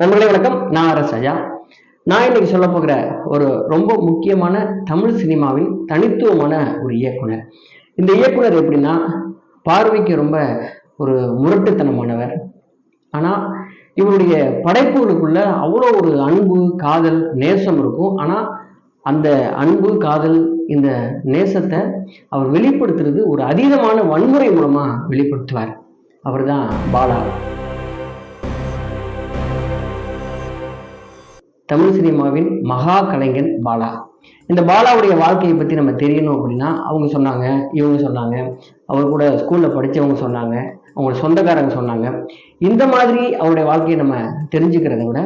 நண்பர்களே வணக்கம். நான் அரஸ் ராஜா நான் இன்னைக்கு சொல்ல போகிற ஒரு ரொம்ப முக்கியமான தமிழ் சினிமாவின் தனித்துவமான ஒரு இயக்குனர். இந்த இயக்குனர் எப்படின்னா பார்வைக்கு ரொம்ப ஒரு முரட்டுத்தனமானவர். ஆனால் இவருடைய படைப்புகளுக்குள்ள அவ்வளோ ஒரு அன்பு காதல் நேசம் இருக்கும். ஆனால் அந்த அன்பு காதல் இந்த நேசத்தை அவர் வெளிப்படுத்துறது ஒரு அதீதமான வன்முறை மூலமாக வெளிப்படுத்துவார். அவர் தான் பாலா தமிழ் சினிமாவின் மகா கலைஞன் பாலா. இந்த பாலாவுடைய வாழ்க்கையை பற்றி நம்ம தெரியணும் அப்படின்னா அவங்க சொன்னாங்க இவங்க சொன்னாங்க அவர் கூட ஸ்கூலில் படித்தவங்க சொன்னாங்க அவங்களோட சொந்தக்காரங்க சொன்னாங்க. இந்த மாதிரி அவருடைய வாழ்க்கையை நம்ம தெரிஞ்சுக்கிறத விட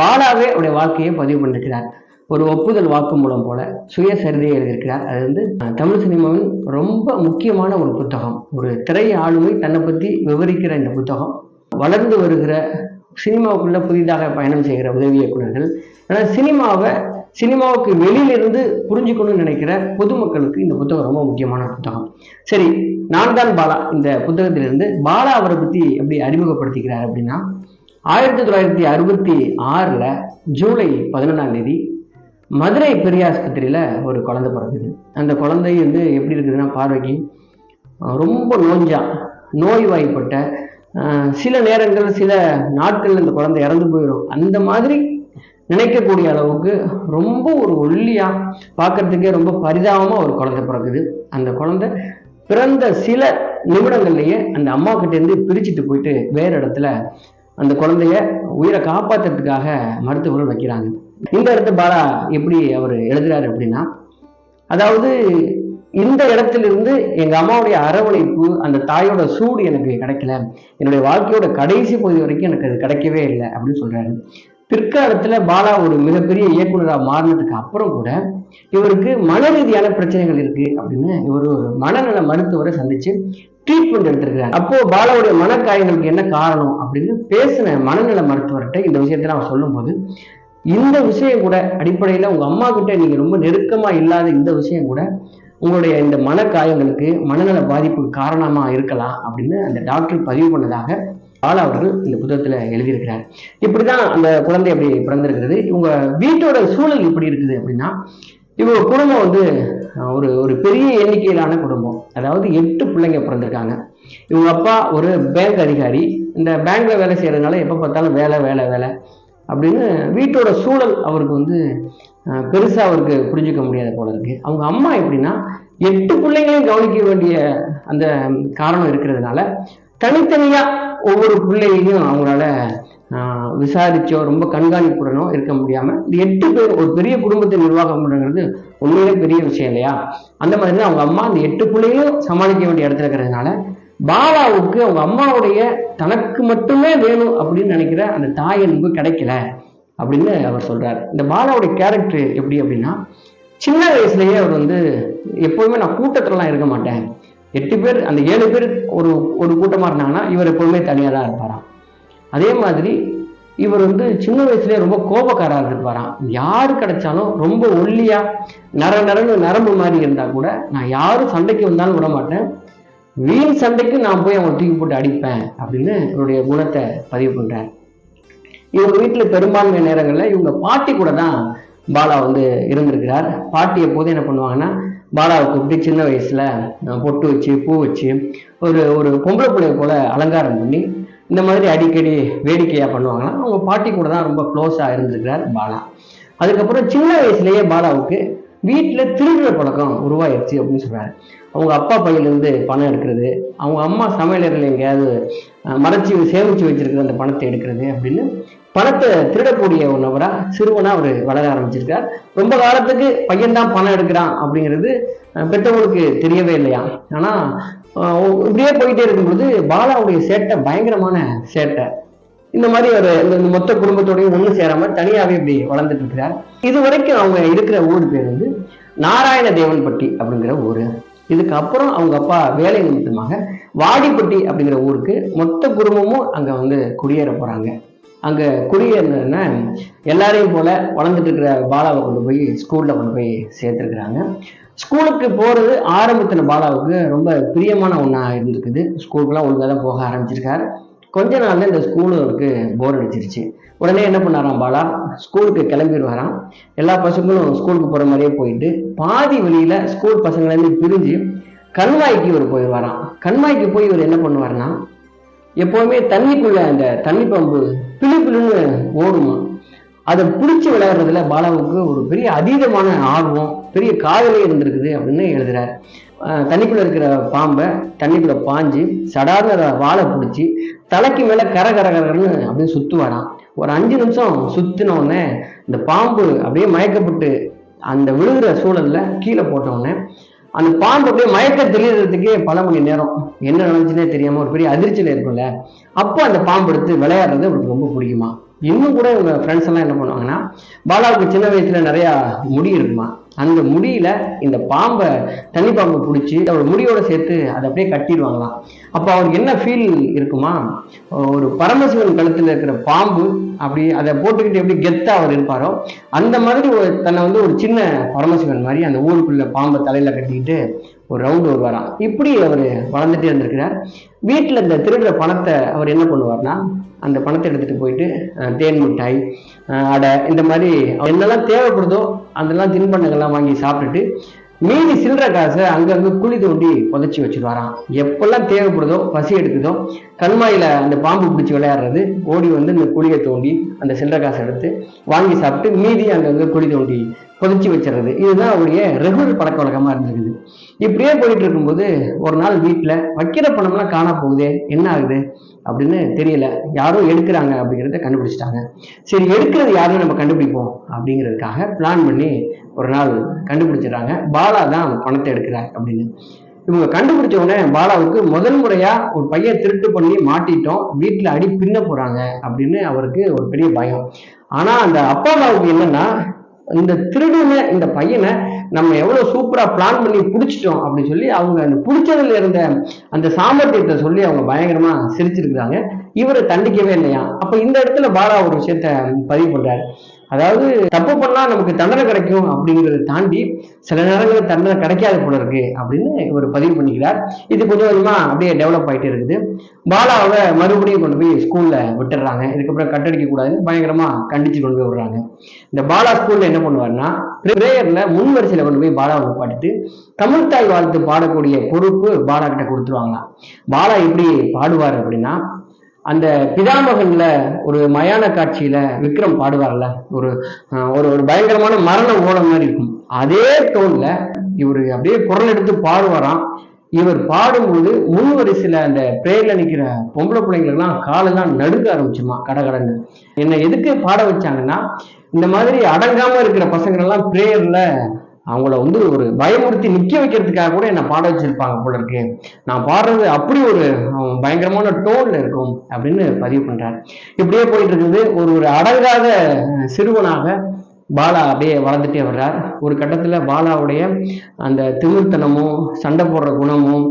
பாலாவே அவருடைய வாழ்க்கையை பதிவு பண்ணிருக்கிறார். ஒரு ஒப்புதல் வாக்கு மூலம் போல சுயசரிதையை எழுதியிருக்கிறார். அது வந்து தமிழ் சினிமாவின் ரொம்ப முக்கியமான ஒரு புத்தகம். ஒரு திரை ஆளுமை தன்னை பற்றி விவரிக்கிற இந்த புத்தகம். வளர்ந்து வருகிற சினிமாவுக்குள்ளே புதிதாக பயணம் செய்கிற உதவி இயக்குநர்கள். ஆனால் சினிமாவை சினிமாவுக்கு வெளியிலிருந்து புரிஞ்சுக்கணும்னு நினைக்கிற பொதுமக்களுக்கு இந்த புத்தகம் ரொம்ப முக்கியமான புத்தகம். சரி நான் தான் பாலா. இந்த புத்தகத்திலிருந்து பாலா அவரை பற்றி எப்படி அறிமுகப்படுத்திக்கிறார் அப்படின்னா ஆயிரத்தி தொள்ளாயிரத்தி அறுபத்தி ஆறில் ஜூலை பதினொன்றாம் தேதி மதுரை பெரியாஸ்பத்திரியில் ஒரு குழந்தை பிறந்தது அந்த குழந்தை வந்து எப்படி இருக்குதுன்னா பார்வைக்கு ரொம்ப நோஞ்சா நோய்வாய்ப்பட்ட சில நேரங்கள் சில நாட்கள் இந்த குழந்தை இறந்து போயிடும். அந்த மாதிரி நினைக்கக்கூடிய அளவுக்கு ரொம்ப ஒரு ஒல்லியா பார்க்கறதுக்கே ரொம்ப பரிதாபமா ஒரு குழந்தை பிறக்குது. அந்த குழந்தை பிறந்த சில நிமிடங்கள்லயே அந்த அம்மா கிட்ட இருந்து பிரிச்சுட்டு போயிட்டு வேற இடத்துல அந்த குழந்தைய உயிரை காப்பாத்துறதுக்காக மருத்துவர்கள் வைக்கிறாங்க. இந்த இடத்த பாலா எப்படி அவர் எழுதுறாரு அப்படின்னா அதாவது இந்த இடத்திலிருந்து எங்க அம்மாவுடைய அரவணைப்பு அந்த தாயோட சூடு எனக்கு கிடைக்கல. என்னுடைய வாழ்க்கையோட கடைசி பகுதி வரைக்கும் எனக்கு அது கிடைக்கவே இல்லை அப்படின்னு சொல்றாரு. பிற்காலத்துல பாலா ஒரு மிகப்பெரிய இயக்குனராக மாறினதுக்கு அப்புறம் கூட இவருக்கு மன ரீதியான பிரச்சனைகள் இருக்கு அப்படின்னு இவர் ஒரு மனநல மருத்துவரை சந்திச்சு ட்ரீட்மெண்ட் எடுத்திருக்கிறார். அப்போ பாலாவுடைய மனக்காயங்களுக்கு என்ன காரணம் அப்படின்னு பேசின மனநல மருத்துவர்கிட்ட இந்த விஷயத்தை அவர் சொல்லும்போது இந்த விஷயம் கூட அடிப்படையில் உங்க அம்மா கிட்ட நீங்க ரொம்ப நெருக்கமா இல்லாத இந்த விஷயம் கூட உங்களுடைய இந்த மனக்காயங்களுக்கு மனநல பாதிப்புக்கு காரணமாக இருக்கலாம் அப்படின்னு அந்த டாக்டர் பதிவு பண்ணதாக பாலா அவர்கள் இந்த புத்தகத்தில் எழுதியிருக்கிறார். இப்படி தான் அந்த குழந்தை அப்படி பிறந்திருக்கிறது. இவங்க வீட்டோட சூழல் இப்படி இருக்குது அப்படின்னா இவங்க குடும்பம் வந்து ஒரு ஒரு பெரிய எண்ணிக்கையிலான குடும்பம். அதாவது எட்டு பிள்ளைங்க பிறந்திருக்காங்க. இவங்க அப்பா ஒரு பேங்க் அதிகாரி. இந்த பேங்க்ல வேலை செய்யறதுனால எப்போ பார்த்தாலும் வேலை வேலை வேலை அப்படின்னு வீட்டோட சூழல் அவருக்கு வந்து பெருசாக அவருக்கு புரிஞ்சுக்க முடியாத போல இருக்கு. அவங்க அம்மா எப்படின்னா எட்டு பிள்ளைங்களையும் கவனிக்க வேண்டிய அந்த காரணம் இருக்கிறதுனால தனித்தனியாக ஒவ்வொரு பிள்ளையையும் அவங்களால விசாரிச்சோ ரொம்ப கண்காணிப்புடனோ இருக்க முடியாம இந்த எட்டு பேர் ஒரு பெரிய குடும்பத்தை நிர்வாகம் பண்ணுறது உண்மையிலே பெரிய விஷயம் இல்லையா? அந்த மாதிரி தான் அவங்க அம்மா அந்த எட்டு பிள்ளைகளும் சமாளிக்க வேண்டிய இடத்துல இருக்கிறதுனால பாலாவுக்கு அவங்க அம்மாவுடைய தனக்கு மட்டுமே வேணும் அப்படின்னு நினைக்கிற அந்த தாய் அன்பு கிடைக்கல. அப்படின்னு அவர் சொல்கிறார் இந்த பாலாவுடைய கேரக்டர் எப்படி அப்படின்னா சின்ன வயசுலேயே அவர் வந்து எப்போதுமே நான் கூட்டத்திலலாம் இருக்க மாட்டேன். எட்டு பேர் அந்த ஏழு பேர் ஒரு ஒரு கூட்டமாக இருந்தாங்கன்னா இவர் எப்போதுமே தனியாக தான் இருப்பாராம். அதே மாதிரி இவர் வந்து சின்ன வயசுலேயே ரொம்ப கோபக்காராக இருப்பாராம். யார் கிடைச்சாலும் ரொம்ப ஒல்லியாக நர நரன்னு நரம்பு மாதிரி இருந்தால் கூட நான் யாரும் சண்டைக்கு வந்தாலும் விட மாட்டேன். வீண் சண்டைக்கு நான் போய் அவங்களை தூக்கி போட்டு அடிப்பேன் அப்படின்னு இவருடைய குணத்தை பதிவு பண்றார். இவங்க வீட்டில் பெரும்பான்மை நேரங்களில் இவங்க பாட்டி கூட தான் பாலா வந்து இருந்திருக்கிறார். பாட்டி எப்போதும் என்ன பண்ணுவாங்கன்னா பாலாவை கூப்பிட்டு சின்ன வயசில் பொட்டு வச்சு பூ வச்சு ஒரு ஒரு பொம்பளை பிள்ளைய போல் அலங்காரம் பண்ணி இந்த மாதிரி அடிக்கடி வேடிக்கையாக பண்ணுவாங்கன்னா அவங்க பாட்டி கூட தான் ரொம்ப க்ளோஸாக இருந்திருக்கிறார் பாலா. அதுக்கப்புறம் சின்ன வயசுலேயே பாலாவுக்கு வீட்டில் திருடுற பழக்கம் உருவாயிருச்சு அப்படின்னு சொல்கிறாரு அவங்க அப்பா பையிலேருந்து பணம் எடுக்கிறது அவங்க அம்மா சமையலறையில் எங்கேயாவது மறைச்சி சேமித்து சேமிச்சு வச்சிருக்கிற அந்த பணத்தை எடுக்கிறது அப்படின்னு பணத்தை திருடக்கூடிய ஒரு நபராக சிறுவனாக அவர் வளர ஆரம்பிச்சிருக்கார். ரொம்ப காலத்துக்கு பையன்தான் பணம் எடுக்கிறான் அப்படிங்கிறது பெற்றவங்களுக்கு தெரியவே இல்லையா? ஆனால் இப்படியே போயிட்டே இருக்கும்பொழுது பாலாவுடைய சேட்டை பயங்கரமான சேட்டை. இந்த மாதிரி ஒரு இந்த மொத்த குடும்பத்தோடையும் ஒன்று சேராம தனியாகவே இப்படி வளர்ந்துட்டு இருக்கிறார் இது வரைக்கும் அவங்க இருக்கிற ஊர் பேர் வந்து நாராயண தேவன்பட்டி அப்படிங்கிற ஊரு. இதுக்கு அப்புறம் அவங்க அப்பா வேலை நிமித்தமாக வாடிப்பட்டி அப்படிங்கிற ஊருக்கு மொத்த குடும்பமும் அங்க வந்து குடியேற போறாங்க. அங்க குடியேறினா எல்லாரையும் போல வளர்ந்துட்டு இருக்கிற பாலாவை கொண்டு போய் ஸ்கூலில் கொண்டு போய் சேர்த்துருக்குறாங்க. ஸ்கூலுக்கு போறது ஆரம்பத்தில் பாலாவுக்கு ரொம்ப பிரியமான ஒண்ணா இருந்திருக்குது. ஸ்கூலுக்குலாம் ஒழுங்காக தான் போக ஆரம்பிச்சிருக்காரு. கொஞ்ச நாள்ல இந்த ஸ்கூலுக்கு அவருக்கு போர் அடிச்சிருச்சு. உடனே என்ன பண்ணாராம் பாலா? ஸ்கூலுக்கு கிளம்பிடுவாராம் எல்லா பசங்களும் ஸ்கூலுக்கு போற மாதிரியே போயிட்டு பாதி வழியில ஸ்கூல் பசங்கள்லேருந்து பிரிஞ்சு கண்மாய்க்கு இவர் போயிடுவாராம் கண்மாய்க்கு போய் இவர் என்ன பண்ணுவாருன்னா எப்போவுமே தண்ணிக்குள்ள அந்த தண்ணி பம்பு பிளு பிளுன்னு ஓடுமா? அதை பிடிச்சி விளையாடுறதுல பாலாவுக்கு ஒரு பெரிய அதீதமான ஆர்வம் பெரிய காதலே இருந்திருக்குது அப்படின்னு எழுதுறாரு. தண்ணிக்குள்ள இருக்கிற பாம்பை தண்ணிக்குள்ள பாஞ்சு சடார்னு வாழை பிடிச்சி தலைக்கு மேல கர கர கரன்னு அப்படியே சுற்றுவாராம் ஒரு அஞ்சு நிமிஷம் சுத்தின இந்த பாம்பு அப்படியே மயக்கப்பட்டு அந்த விழுகிற சூழல்ல கீழே போட்ட அந்த பாம்பு அப்படியே மயக்க தெரியறதுக்கே பல மணி நேரம். என்ன நடந்துச்சுன்னே தெரியாம ஒரு பெரிய அதிர்ச்சியில இருக்கும்ல. அப்போ அந்த பாம்பு எடுத்து விளையாடுறது அவருக்கு ரொம்ப பிடிக்குமா? இன்னும் கூட இவங்க ஃப்ரெண்ட்ஸ் எல்லாம் என்ன பண்ணுவாங்கன்னா பாலாவுக்கு சின்ன வயசுல நிறைய முடி இருக்குமா? அந்த முடியில இந்த பாம்பை தண்ணி பாம்பை பிடிச்சி அவர் முடியோட சேர்த்து அதை அப்படியே கட்டிடுவாங்களாம். அப்போ அவருக்கு என்ன ஃபீல் இருக்குமா? ஒரு பரமசிவன் கழுத்துல இருக்கிற பாம்பு அப்படி அதை போட்டுக்கிட்டு எப்படி கெத்தா அவர் இருப்பாரோ அந்த மாதிரி ஒரு தன்னை வந்து ஒரு சின்ன பரமசிவன் மாதிரி அந்த ஊருக்குள்ள பாம்பை தலையில கட்டிக்கிட்டு ஒரு ரவுண்டு வருவாராம். இப்படி அவர் வளர்ந்துட்டே இருந்திருக்கிறார் வீட்டில் இந்த திருடுற பணத்தை அவர் என்ன பண்ணுவார்னா அந்த பணத்தை எடுத்துகிட்டு போயிட்டு தேன் மிட்டாய் அடை இந்த மாதிரி என்னெல்லாம் தேவைப்படுதோ அதெல்லாம் தின்பண்டங்கள்லாம் வாங்கி சாப்பிட்டுட்டு மீதி சில்லற காசை அங்கங்கே குழி தோண்டி புதைச்சி வச்சிருவாராம். எப்பெல்லாம் தேவைப்படுதோ பசி எடுக்குதோ கண்மாயில் அந்த பாம்பு பிடிச்சி விளையாடுறது ஓடி வந்து இந்த குழியை தோண்டி அந்த சில்லற காசை எடுத்து வாங்கி சாப்பிட்டு மீதி அங்கங்கே குழி தோண்டி புதைச்சி வச்சிடுறது. இதுதான் அவருடைய ரெகுலர் பழக்க வழக்கமாக இருந்திருக்குது. இப்படியே போயிட்டு இருக்கும்போது ஒரு நாள் வீட்டில் வைக்கிற பணம்லாம் காணா போகுதே என்ன ஆகுது? அப்படின்னு தெரியல. யாரோ எடுக்கிறாங்க அப்படிங்கிறத கண்டுபிடிச்சிட்டாங்க. சரி எடுக்கிறது யாரும் நம்ம கண்டுபிடிப்போம் அப்படிங்கிறதுக்காக பிளான் பண்ணி ஒரு நாள் கண்டுபிடிச்சிடுறாங்க. பாலா தான் பணத்தை எடுக்கிறார் அப்படின்னு. இவங்க கண்டுபிடிச்ச உடனே பாலாவுக்கு முதல் முறையா ஒரு பையன் திருட்டு பண்ணி மாட்டிட்டோம் வீட்டில் அடி பின்ன போறாங்க அப்படின்னு அவருக்கு ஒரு பெரிய பயம். ஆனா அந்த அப்பா அம்மாவுக்கு என்னன்னா இந்த திருடனை இந்த பையனை நம்ம எவ்வளவு சூப்பரா பிளான் பண்ணி பிடிச்சிட்டோம் அப்படின்னு சொல்லி அவங்க அந்த பிடிச்சதுல இருந்த அந்த சாமர்த்தியத்தை சொல்லி அவங்க பயங்கரமா சிரிச்சிருக்கிறாங்க. இவரை தண்டிக்கவே இல்லையா? அப்ப இந்த இடத்துல பாலா ஒரு விஷயத்த பதிவு பண்றாரு. அதாவது தப்பு பண்ணால் நமக்கு தண்டனை கிடைக்கும் அப்படிங்கிறத தாண்டி சில நேரங்களில் தண்டனை கிடைக்காது போல இருக்கு அப்படின்னு இவர் பதிவு பண்ணிக்கிறார். இது கொஞ்சம் கொஞ்சமாக அப்படியே டெவலப் ஆயிட்டே இருக்குது. பாலாவை மறுபடியும் கொண்டு போய் ஸ்கூலில் விட்டுடுறாங்க. இதுக்கப்புறம் கட்டடிக்க கூடாதுன்னு பயங்கரமாக கண்டிச்சு கொண்டு போய் விடுறாங்க. இந்த பாலா ஸ்கூலில் என்ன பண்ணுவாருன்னா பிரேயரில் முன் வரிசையில் கொண்டு போய் பாலாவை பாட்டுட்டு தமிழ்தாய் வாழ்த்து பாடக்கூடிய பொறுப்பு பாலா கிட்ட கொடுத்துருவாங்களாம் பாலா எப்படி பாடுவார் அப்படின்னா அந்த பிதாமகன்ல ஒரு மயான காட்சியில விக்ரம் பாடுவார்ல. ஒரு ஒரு ஒரு பயங்கரமான மரண ஓலம் மாதிரி இருக்கும். அதே டோன்ல இவர் அப்படியே குரல் எடுத்து பாடுவாராம். இவர் பாடும்போது முன் வரிசையில அந்த பிரேயர்ல நிக்கிற பொம்பளை பிள்ளைங்களுக்கெல்லாம் காலெல்லாம் நடுங்க ஆரம்பிச்சுமா கடகடன்னு என்னை எதுக்கு பாட வச்சாங்கன்னா இந்த மாதிரி அடங்காம இருக்கிற பசங்க எல்லாம் பிரேயர்ல அவங்கள வந்து ஒரு பயமுறுத்தி நிக்க வைக்கிறதுக்காக கூட என்னை பாட வச்சிருப்பாங்க போல இருக்கு. நான் பாடுறது அப்படி ஒரு பயங்கரமான டோன்ல இருக்கும் அப்படின்னு பதிவு பண்ணுறாரு இப்படியே போயிட்டு இருக்குது ஒரு ஒரு அடங்காத சிறுவனாக பாலா அப்படியே வளர்ந்துட்டே வர்றார். ஒரு கட்டத்துல பாலாவுடைய அந்த திமிர்த்தனமும் சண்டை போடுற குணமும்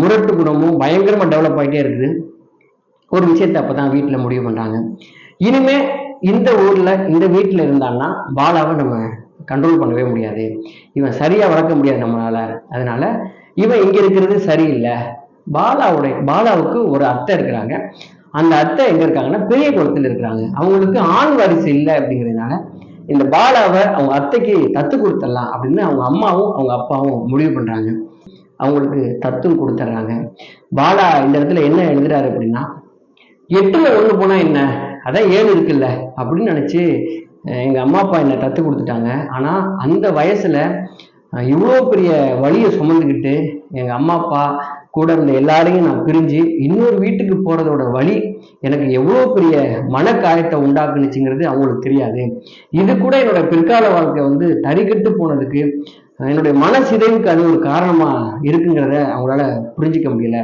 முரட்டு குணமும் பயங்கரமா டெவலப் ஆகிட்டே இருக்குது. ஒரு விஷயத்தை அப்பதான் வீட்டுல முடிவு பண்றாங்க. இனிமே இந்த ஊர்ல இந்த வீட்டுல இருந்தான்னா பாலாவை நம்ம கண்ட்ரோல் பண்ணவே முடியாது. இவன் சரியா வளர்க்க முடியாது நம்மளால. அதனால இவன் இங்க இருக்கிறது சரியில்லை. பாலாவுடைய பாலாவுக்கு ஒரு அத்தை இருக்கிறாங்க. அந்த அத்தை எங்க இருக்காங்கன்னா பெரிய குளத்துல இருக்கிறாங்க. அவங்களுக்கு ஆண் வாரிசு இல்லை அப்படிங்கிறதுனால இந்த பாலாவை அவங்க அத்தைக்கு தத்து கொடுத்துடலாம் அப்படின்னு அவங்க அம்மாவும் அவங்க அப்பாவும் முடிவு பண்றாங்க. அவங்களுக்கு தத்தும் கொடுத்துட்றாங்க. பாலா இந்த இடத்துல என்ன எழுதுறாரு அப்படின்னா எட்டுல ஒண்ணு போனா என்ன? அதான் ஏழு இருக்குல்ல அப்படின்னு நினைச்சு எங்கள் அம்மா அப்பா என்னை தத்து கொடுத்துட்டாங்க. ஆனால் அந்த வயசில் இவ்வளோ பெரிய வழியை சுமந்துக்கிட்டு எங்கள் அம்மா அப்பா கூட இருந்த எல்லாரையும் நான் பிரிஞ்சு இன்னொரு வீட்டுக்கு போகிறதோட வழி எனக்கு எவ்வளோ பெரிய மனக்காயத்தை உண்டாக்குனுச்சுங்கிறது அவங்களுக்கு தெரியாது. இது கூட என்னோட பிற்கால வாழ்க்கை வந்து தறிக்கட்டு போனதுக்கு என்னுடைய மன சிதைவுக்கு அது ஒரு காரணமாக இருக்குங்கிறத அவங்களால புரிஞ்சிக்க முடியல.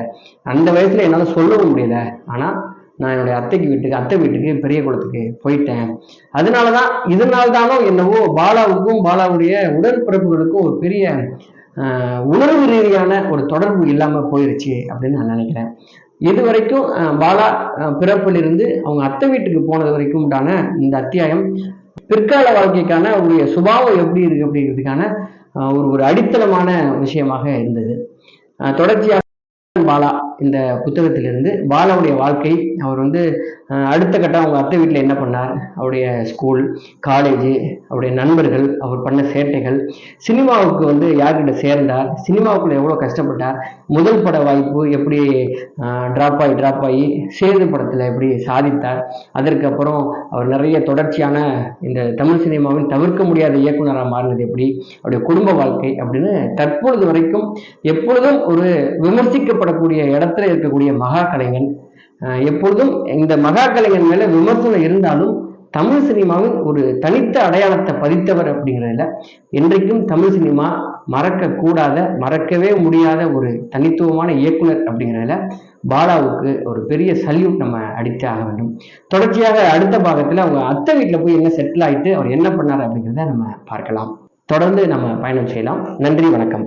அந்த வயசில் என்னால் சொல்லவும் முடியல. ஆனால் நான் என்னுடைய அத்தைக்கு வீட்டுக்கு அத்தை வீட்டுக்கு பெரிய குளத்துக்கு போயிட்டேன். அதனாலதான் இதனால்தானோ என்னவோ பாலாவுக்கும் பாலாவுடைய உடற்பிறப்புகளுக்கும் ஒரு பெரிய உணர்வு ரீதியான ஒரு தொடர்பு இல்லாம போயிருச்சு அப்படின்னு நான் நினைக்கிறேன். இது வரைக்கும் ஆஹ், பாலா பிறப்பிலிருந்து அவங்க அத்தை வீட்டுக்கு போனது வரைக்கும் உண்டான இந்த அத்தியாயம் பிற்கால வாழ்க்கைக்கான அவருடைய சுபாவம் எப்படி இருக்கு அப்படிங்கிறதுக்கான ஒரு ஒரு அடித்தளமான விஷயமாக இருந்தது. தொடர்ச்சியாக பாலா இந்த புத்தகத்திலிருந்து பாலாவுடைய வாழ்க்கை. அவர் வந்து அடுத்த கட்டம் அவங்க அத்தை வீட்டில் என்ன பண்ணார்? அவருடைய ஸ்கூல் காலேஜ் அவருடைய நண்பர்கள் அவர் பண்ண சேட்டைகள். சினிமாவுக்கு வந்து யார்கிட்ட சேர்ந்தார்? சினிமாவுக்குள்ள எவ்வளோ கஷ்டப்பட்டார்? முதல் பட வாய்ப்பு எப்படி ட்ராப் ஆகி ட்ராப் ஆகி சேது படத்தில் எப்படி சாதித்தார்? அதற்கப்புறம் அவர் நிறைய தொடர்ச்சியான இந்த தமிழ் சினிமாவின் தவிர்க்க முடியாத இயக்குனராக மாறினது எப்படி? அவருடைய குடும்ப வாழ்க்கை அப்படின்னு தற்பொழுது வரைக்கும் எப்பொழுதும் ஒரு விமர்சிக்க விமர்சிக்கப்படக்கூடிய இடத்துல இருக்கக்கூடிய மகா கலைஞன் எப்பொழுதும் இந்த மகா கலைஞன் மேல விமர்சனம் இருந்தாலும் தமிழ் சினிமாவின் ஒரு தனித்த அடையாளத்தை பதித்தவர் அப்படிங்கிறதுல என்றைக்கும் தமிழ் சினிமா மறக்க கூடாத மறக்கவே முடியாத ஒரு தனித்துவமான இயக்குனர் அப்படிங்கிறதுல பாலாவுக்கு ஒரு பெரிய சல்யூட் நம்ம அடித்தே ஆக வேண்டும். தொடர்ச்சியாக அடுத்த பாகத்தில் அவங்க அத்தை வீட்டில் போய் என்ன செட்டில் ஆயிட்டு அவர் என்ன பண்ணார் அப்படிங்கிறத நம்ம பார்க்கலாம். தொடர்ந்து நம்ம பயணம் செய்யலாம். நன்றி வணக்கம்.